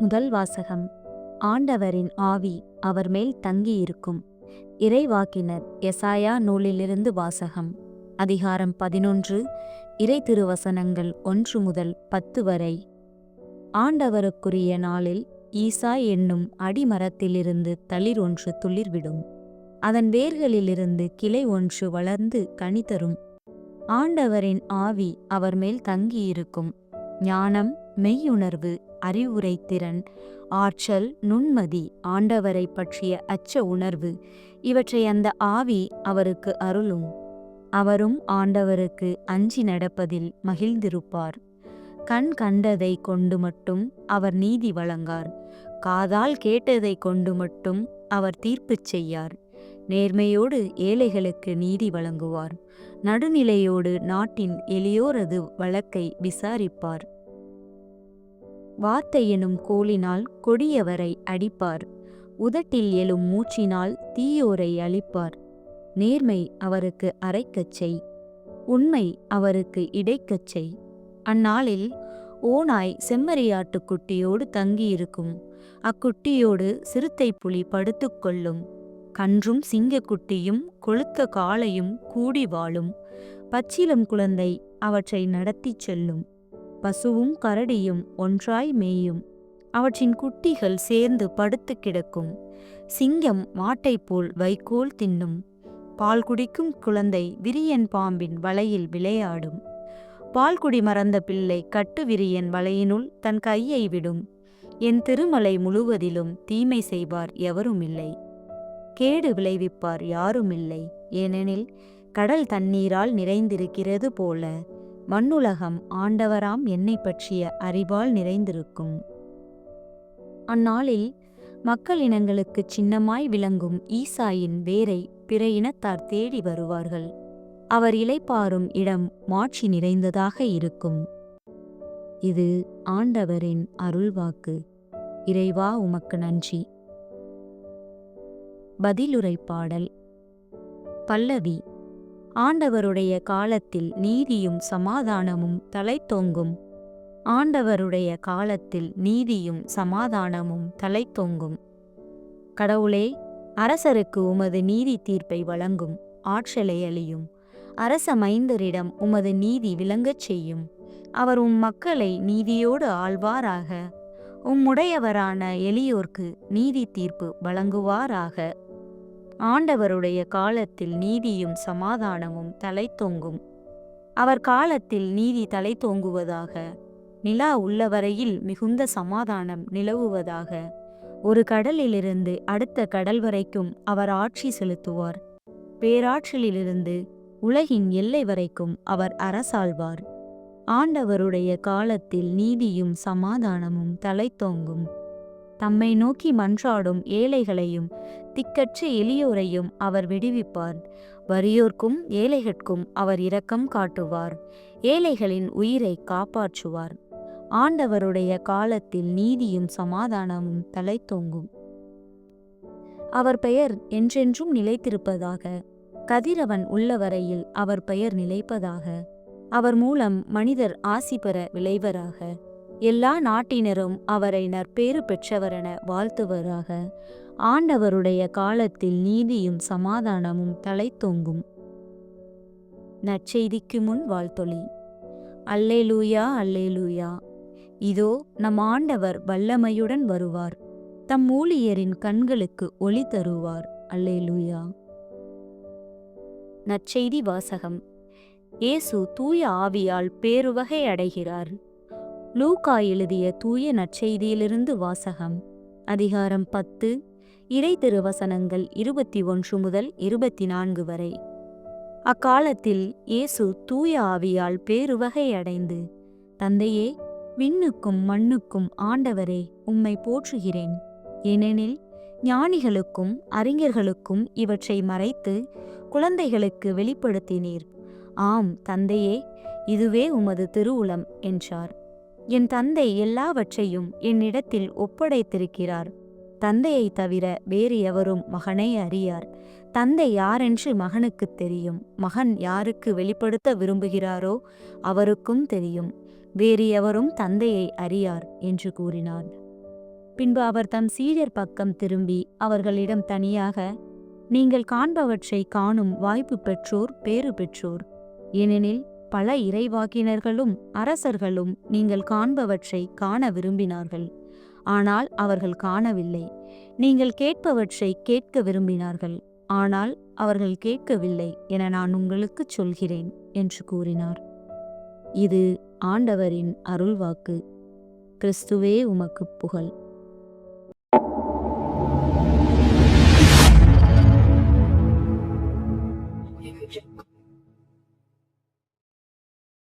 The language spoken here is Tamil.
முதல் வாசகம். ஆண்டவரின் ஆவி அவர் மேல் தங்கியிருக்கும். இறைவாக்கினர் எசாயா நூலிலிருந்து வாசகம். அதிகாரம் பதினொன்று இறை திருவசனங்கள் ஒன்று முதல் பத்து வரை. ஆண்டவருக்குரிய நாளில் ஈசா என்னும் அடிமரத்திலிருந்து தளிர் ஒன்று துளிர்விடும். அதன் வேர்களிலிருந்து கிளை ஒன்று வளர்ந்து கனி தரும் ஆண்டவரின் ஆவி அவர் மேல் தங்கியிருக்கும். ஞானம் மெய்யுணர்வு அறிவுரை திறன் ஆற்றல் நுண்மதி ஆண்டவரை பற்றிய அச்ச உணர்வு. இவற்றை அந்த ஆவி அவருக்கு அருளும். அவரும் ஆண்டவருக்கு அஞ்சி நடப்பதில் மகிழ்ந்திருப்பார். கண் கண்டதை கொண்டு மட்டும் அவர் நீதி வழங்கார். காதால் கேட்டதை கொண்டு மட்டும் அவர் தீர்ப்புச் செய்யார். நேர்மையோடு ஏழைகளுக்கு நீதி வழங்குவார். நடுநிலையோடு நாட்டின் எளியோரது வழக்கை விசாரிப்பார். வார்த்தை எனும் கோலினால் கொடியவரை அடிப்பார். உதட்டில் எழும் மூச்சினால் தீயோரை அழிப்பார். நேர்மை அவருக்கு அரைக்கச்சை உண்மை அவருக்கு இடைக்கச்சை அந்நாளில் ஓநாய் செம்மறியாட்டுக்குட்டியோடு தங்கியிருக்கும். அக்குட்டியோடு சிறுத்தை புலி படுத்துக்கொள்ளும் கன்றும் சிங்கக்குட்டியும் கொழுத்த காளையும் கூடி வாழும். பச்சிலம் குழந்தை அவற்றை நடத்திச் செல்லும். பசுவும் கரடியும் ஒன்றாய் மேயும். அவற்றின் குட்டிகள் சேர்ந்து படுத்து கிடக்கும். சிங்கம் மாட்டைப் போல் வைக்கோல் தின்னும். பால் குடிக்கும் குழந்தை விரியன் பாம்பின் வலையில் விளையாடும். பால்குடி மறந்த பிள்ளை கட்டு விரியன் வலையினுள் தன் கையை விடும். என் திருமலை முழுவதிலும் தீமை செய்வார் எவருமில்லை. கேடு விளைவிப்பார் யாருமில்லை. ஏனெனில் கடல் தண்ணீரால் நிறைந்திருக்கிறது போல மண்ணுலகம் ஆண்டவராம் என்னை பற்றிய அறிவால் நிறைந்திருக்கும். அந்நாளில் மக்கள் இனங்களுக்கு சின்னமாய் விளங்கும் ஈசாயின் வேரை பிற இனத்தார் தேடி வருவார்கள். அவர் இலைப்பாரும் இடம் மாட்சி நிறைந்ததாக இருக்கும். இது ஆண்டவரின் அருள்வாக்கு. இறைவா உமக்கு நன்றி. பதிலுரை பாடல் பல்லவி ஆண்டவருடைய காலத்தில் நீதியும் சமாதானமும் தலைத்தோங்கும் ஆண்டவருடைய காலத்தில் நீதியும் சமாதானமும் தலைத்தோங்கும் கடவுளே அரசருக்கு உமது நீதி தீர்ப்பை வழங்கும் ஆற்றலை அளியும் அரச மைந்தரிடம் உமது நீதி விளங்கச் செய்யும். அவர் உம் மக்களை நீதியோடு ஆழ்வாராக உம்முடையவரான எளியோர்க்கு நீதி தீர்ப்பு வழங்குவாராக. ஆண்டவருடைய காலத்தில் நீதியும் சமாதானமும் தலைத்தோங்கும். அவர் காலத்தில் நீதி தலைத்தோங்குவதாக நிலா உள்ளவரையில் மிகுந்த சமாதானம் நிலவுவதாக ஒரு கடலிலிருந்து அடுத்த கடல் வரைக்கும் அவர் ஆட்சி செலுத்துவார். பேராற்றலிலிருந்து உலகின் எல்லை வரைக்கும் அவர் அரசாழ்வார். ஆண்டவருடைய காலத்தில் நீதியும் சமாதானமும் தலைத்தோங்கும். தம்மை நோக்கி மன்றாடும் ஏழைகளையும் திக்கற்ற எளியோரையும் அவர் விடுவிப்பார். வறியோர்க்கும் ஏழைகட்கும் அவர் இரக்கம் காட்டுவார். ஏழைகளின் உயிரை காப்பாற்றுவார். ஆண்டவருடைய காலத்தில் நீதியும் சமாதானமும் தலைத்தோங்கும் அவர் பெயர் என்றென்றும் நிலைத்திருப்பதாக. கதிரவன் உள்ளவரையில் அவர் பெயர் நிலைப்பதாக. அவர் மூலம் மனிதர் ஆசி பெற விளைவராக. எல்லா நாட்டினரும் அவரை நற்பேறு பெற்றவரென வாழ்த்துவராக. ஆண்டவருடைய காலத்தில் நீதியும் சமாதானமும் தலைத்தோங்கும் நற்செய்திக்கு முன் வாழ்த்தொளி அல்லே லூயா இதோ நம் ஆண்டவர் வல்லமையுடன் வருவார். தம் ஊழியரின் கண்களுக்கு ஒளி தருவார். அல்லேலூயா. நற்செய்தி வாசகம். இயேசு தூய ஆவியால் பேருவகை அடைகிறார். லூகா எழுதிய தூய நற்செய்தியிலிருந்து வாசகம். அதிகாரம் பத்து இறை திருவசனங்கள் இருபத்தி ஒன்று முதல் இருபத்தி நான்கு வரை. அக்காலத்தில் இயேசு தூய ஆவியால் பேருவகை அடைந்து தந்தையே விண்ணுக்கும் மண்ணுக்கும் ஆண்டவரே உம்மை போற்றுகிறேன். ஏனெனில் ஞானிகளுக்கும் அறிஞர்களுக்கும் இவற்றை மறைத்து குழந்தைகளுக்கு வெளிப்படுத்தினீர். ஆம் தந்தையே இதுவே உமது திருவுளம் என்றார். என் தந்தை எல்லாவற்றையும் என்னிடத்தில் ஒப்படைத்திருக்கிறார். தந்தையை தவிர வேறு எவரும் மகனை அறியார். தந்தை யாரென்று மகனுக்குத் தெரியும். மகன் யாருக்கு வெளிப்படுத்த விரும்புகிறாரோ அவருக்கும் தெரியும். வேறு எவரும் தந்தையை அறியார் என்று கூறினார். பின்பு அவர் தம் சீடர் பக்கம் திரும்பி அவர்களிடம் தனியாக நீங்கள் காண்பவற்றை காணும் வாய்ப்பு பெற்றோர் பேறு பெற்றோர். ஏனெனில் பல இறைவாக்கினர்களும் அரசர்களும் நீங்கள் காண்பவற்றை காண விரும்பினார்கள். ஆனால் அவர்கள் காணவில்லை. நீங்கள் கேட்பவற்றை கேட்க விரும்பினார்கள். ஆனால் அவர்கள் கேட்கவில்லை என நான் உங்களுக்குச் சொல்கிறேன் என்று கூறினார். இது ஆண்டவரின் அருள்வாக்கு. கிறிஸ்துவே உமக்குப் புகழ்.